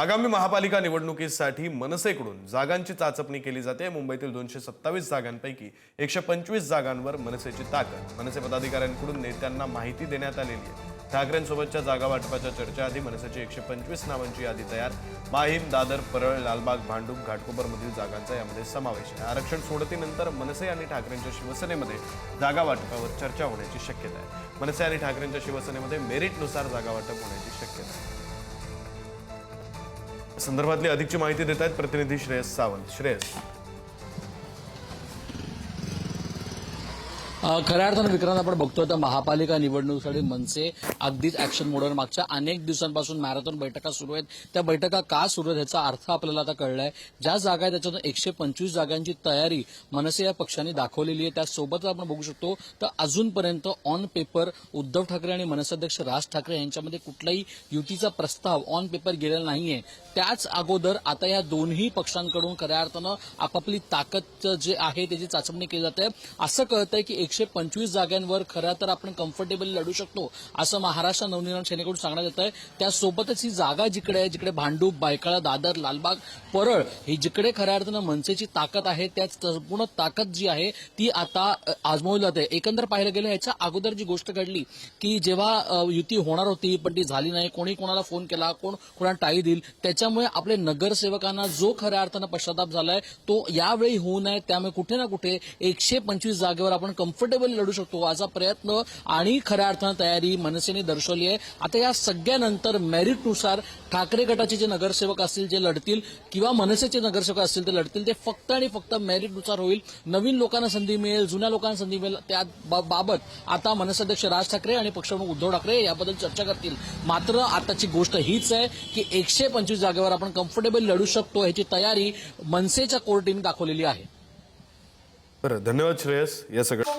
आगामी महापालिका निवडणुकीसाठी मनसेकडून जागांची चाचपणी केली जाते. मुंबईतील दोनशे सत्तावीस जागांपैकी एकशे पंचवीस जागांवर मनसेची ताकद. मनसे पदाधिकाऱ्यांकडून नेत्यांना माहिती देण्यात आलेली आहे. ठाकरेंसोबतच्या जागा वाटपाच्या चर्चेआधी मनसेची एकशे पंचवीस नावांची यादी तयार. माहीम दादर परळ लालबाग भांडूप घाटकोपरमधील जागांचा यामध्ये समावेश आहे. आरक्षण सोडतीनंतर मनसे आणि ठाकरेंच्या शिवसेनेमध्ये जागा वाटपावर चर्चा होण्याची शक्यता आहे. मनसे आणि ठाकरेंच्या शिवसेनेमध्ये मेरिटनुसार जागा वाटप होण्याची शक्यता आहे. संदर्भातली अधिकची माहिती देत आहेत प्रतिनिधी श्रेयस सावंत. श्रेयस. खऱ्या अर्थानं विक्रांत आपण बघतोय तर महापालिका निवडणुकीसाठी मनसे अगदीच ऍक्शन मोडवर मागच्या अनेक दिवसांपासून मॅरेथॉन बैठका सुरू आहेत. त्या बैठका का सुरू आहेत ह्याचा अर्थ आपल्याला आता कळलाय. ज्या जागा आहेत त्याच्यातून एकशे पंचवीस जागांची तयारी मनसे या पक्षाने दाखवलेली आहे. त्यासोबतच आपण बघू शकतो तर अजूनपर्यंत ऑन पेपर उद्धव ठाकरे आणि मनसे अध्यक्ष राज ठाकरे यांच्यामध्ये कुठलाही युतीचा प्रस्ताव ऑन पेपर गेलेला नाहीये. त्याच अगोदर आता या दोन्ही पक्षांकडून खऱ्या अर्थानं आपापली ताकद जे आहे त्याची चाचपणी केली जाते. असं कळतंय की एकशे पंचवीस जागांवर खऱ्या तर आपण कम्फर्टेबल लढू शकतो असं महाराष्ट्र नवनिर्माण सेनेकडून सांगण्यात येत आहे त्यासोबतच ही जागा जिकडे आहे जिकडे भांडूप बायकाळा दादर लालबाग परळ ही जिकडे खऱ्या अर्थानं मनसेची ताकद आहे त्याच संपूर्ण ताकद जी आहे ती आता आजमावली जाते. एकंदर पाहिलं गेलं याच्या अगोदर जी गोष्ट घडली की जेव्हा युती होणार होती पण ती झाली नाही कोणी कोणाला फोन केला कोण कोणाला टाळी देईल त्याच्यामुळे आपले नगरसेवकांना जो खऱ्या अर्थानं पश्चाताप झालाय तो यावेळी होऊ नये त्यामुळे कुठे ना कुठे एकशे पंचवीस जागेवर आपण कम्फर्टेबल लढू शकतो असा प्रयत्न आणि खऱ्या अर्थानं तयारी मनसेने दर्शवली आहे. आता या सगळ्यानंतर मेरिटनुसार ठाकरे गटाचे जे नगरसेवक असतील जे लढतील किंवा मनसेचे नगरसेवक असतील ते लढतील. ते फक्त आणि फक्त मेरिटनुसार होईल. नवीन लोकांना संधी मिळेल जुन्या लोकांना संधी मिळेल त्या बाबत आता मनसे अध्यक्ष राज ठाकरे आणि पक्षप्रमुख उद्धव ठाकरे याबद्दल चर्चा करतील. मात्र आताची गोष्ट हीच आहे की एकशे पंचवीस जागेवर आपण कम्फर्टेबल लढू शकतो ह्याची तयारी मनसेच्या कोर्टीने दाखवलेली आहे. बरं धन्यवाद श्रेयस. या सगळ्या